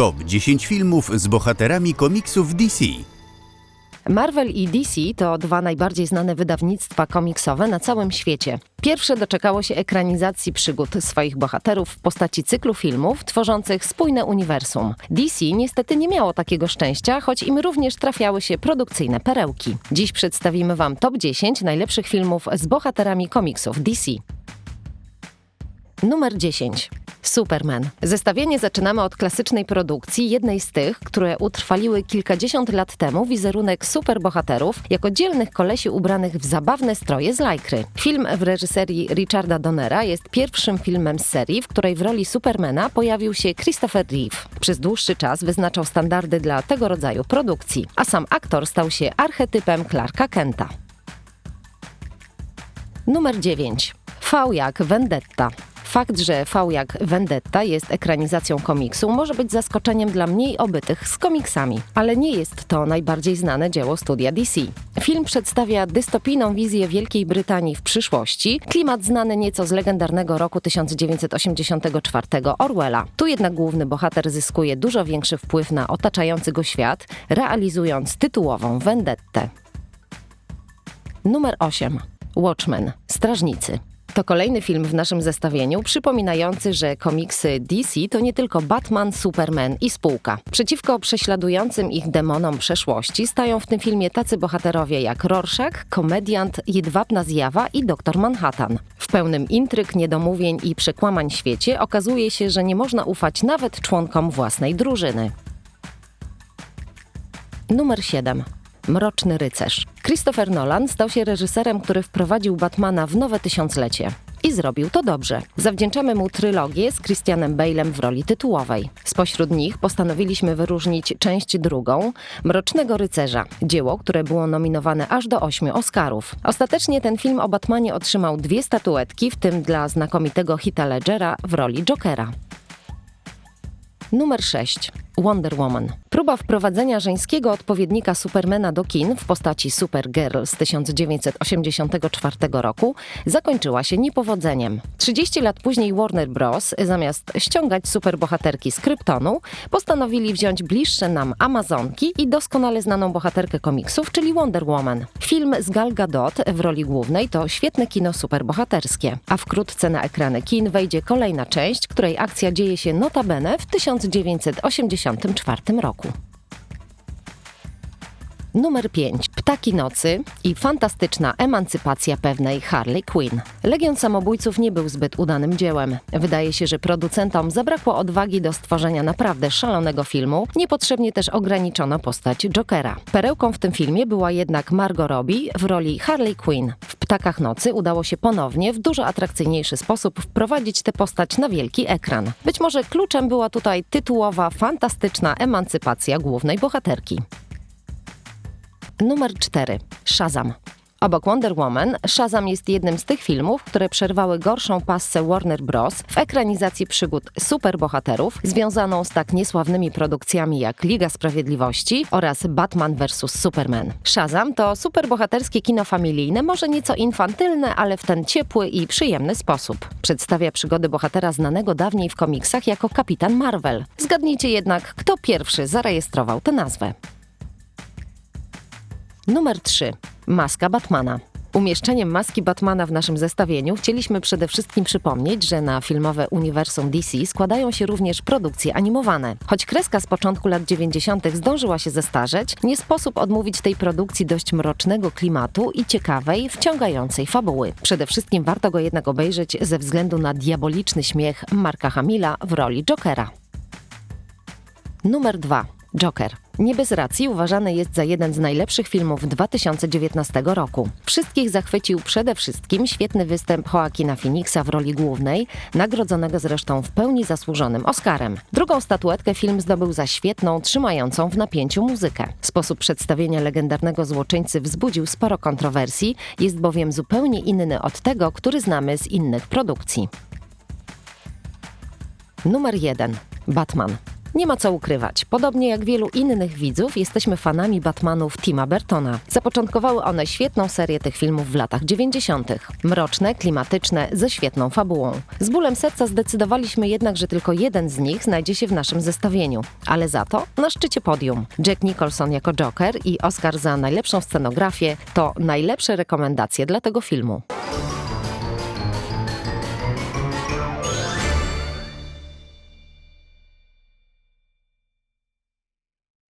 Top 10 filmów z bohaterami komiksów DC. Marvel i DC to dwa najbardziej znane wydawnictwa komiksowe na całym świecie. Pierwsze doczekało się ekranizacji przygód swoich bohaterów w postaci cyklu filmów tworzących spójne uniwersum. DC niestety nie miało takiego szczęścia, choć im również trafiały się produkcyjne perełki. Dziś przedstawimy Wam top 10 najlepszych filmów z bohaterami komiksów DC. Numer 10. Superman. Zestawienie zaczynamy od klasycznej produkcji, jednej z tych, które utrwaliły kilkadziesiąt lat temu wizerunek superbohaterów jako dzielnych kolesi ubranych w zabawne stroje z lajkry. Film w reżyserii Richarda Donnera jest pierwszym filmem z serii, w której w roli Supermana pojawił się Christopher Reeve. Przez dłuższy czas wyznaczał standardy dla tego rodzaju produkcji, a sam aktor stał się archetypem Clarka Kenta. Numer 9. V jak Vendetta. Fakt, że V jak Vendetta jest ekranizacją komiksu, może być zaskoczeniem dla mniej obytych z komiksami, ale nie jest to najbardziej znane dzieło studia DC. Film przedstawia dystopijną wizję Wielkiej Brytanii w przyszłości, klimat znany nieco z legendarnego roku 1984 Orwella. Tu jednak główny bohater zyskuje dużo większy wpływ na otaczający go świat, realizując tytułową vendettę. Numer 8. Watchmen. Strażnicy. To kolejny film w naszym zestawieniu, przypominający, że komiksy DC to nie tylko Batman, Superman i spółka. Przeciwko prześladującym ich demonom przeszłości stają w tym filmie tacy bohaterowie jak Rorschach, komediant, jedwabna zjawa i doktor Manhattan. W pełnym intryg, niedomówień i przekłamań świecie okazuje się, że nie można ufać nawet członkom własnej drużyny. Numer 7. Mroczny rycerz. Christopher Nolan stał się reżyserem, który wprowadził Batmana w nowe tysiąclecie. I zrobił to dobrze. Zawdzięczamy mu trylogię z Christianem Bale'em w roli tytułowej. Spośród nich postanowiliśmy wyróżnić część drugą Mrocznego Rycerza, dzieło, które było nominowane aż do ośmiu Oscarów. Ostatecznie ten film o Batmanie otrzymał dwie statuetki, w tym dla znakomitego Hita Ledgera w roli Jokera. Numer 6. Wonder Woman. Próba wprowadzenia żeńskiego odpowiednika Supermana do kin w postaci Supergirl z 1984 roku zakończyła się niepowodzeniem. 30 lat później Warner Bros. zamiast ściągać superbohaterki z Kryptonu, postanowili wziąć bliższe nam Amazonki i doskonale znaną bohaterkę komiksów, czyli Wonder Woman. Film z Gal Gadot w roli głównej to świetne kino superbohaterskie, a wkrótce na ekrany kin wejdzie kolejna część, której akcja dzieje się notabene w 1984 roku. Numer 5. Ptaki nocy i fantastyczna emancypacja pewnej Harley Quinn. Legion Samobójców nie był zbyt udanym dziełem. Wydaje się, że producentom zabrakło odwagi do stworzenia naprawdę szalonego filmu, niepotrzebnie też ograniczono postać Jokera. Perełką w tym filmie była jednak Margot Robbie w roli Harley Quinn. W Ptakach Nocy udało się ponownie w dużo atrakcyjniejszy sposób wprowadzić tę postać na wielki ekran. Być może kluczem była tutaj tytułowa, fantastyczna emancypacja głównej bohaterki. Numer 4. Shazam. Obok Wonder Woman, Shazam jest jednym z tych filmów, które przerwały gorszą passę Warner Bros. w ekranizacji przygód superbohaterów związaną z tak niesławnymi produkcjami jak Liga Sprawiedliwości oraz Batman vs. Superman. Shazam to superbohaterskie kino familijne, może nieco infantylne, ale w ten ciepły i przyjemny sposób. Przedstawia przygody bohatera znanego dawniej w komiksach jako Kapitan Marvel. Zgadnijcie jednak, kto pierwszy zarejestrował tę nazwę. Numer 3. Maska Batmana. Umieszczeniem maski Batmana w naszym zestawieniu chcieliśmy przede wszystkim przypomnieć, że na filmowe uniwersum DC składają się również produkcje animowane. Choć kreska z początku lat 90. zdążyła się zestarzeć, nie sposób odmówić tej produkcji dość mrocznego klimatu i ciekawej, wciągającej fabuły. Przede wszystkim warto go jednak obejrzeć ze względu na diaboliczny śmiech Marka Hamila w roli Jokera. Numer 2. Joker. Nie bez racji uważany jest za jeden z najlepszych filmów 2019 roku. Wszystkich zachwycił przede wszystkim świetny występ Joaquina Phoenixa w roli głównej, nagrodzonego zresztą w pełni zasłużonym Oscarem. Drugą statuetkę film zdobył za świetną, trzymającą w napięciu muzykę. Sposób przedstawienia legendarnego złoczyńcy wzbudził sporo kontrowersji, jest bowiem zupełnie inny od tego, który znamy z innych produkcji. Numer 1. Batman. Nie ma co ukrywać. Podobnie jak wielu innych widzów, jesteśmy fanami Batmanów Tima Burtona. Zapoczątkowały one świetną serię tych filmów w latach 90. Mroczne, klimatyczne, ze świetną fabułą. Z bólem serca zdecydowaliśmy jednak, że tylko jeden z nich znajdzie się w naszym zestawieniu. Ale za to na szczycie podium. Jack Nicholson jako Joker i Oscar za najlepszą scenografię to najlepsze rekomendacje dla tego filmu.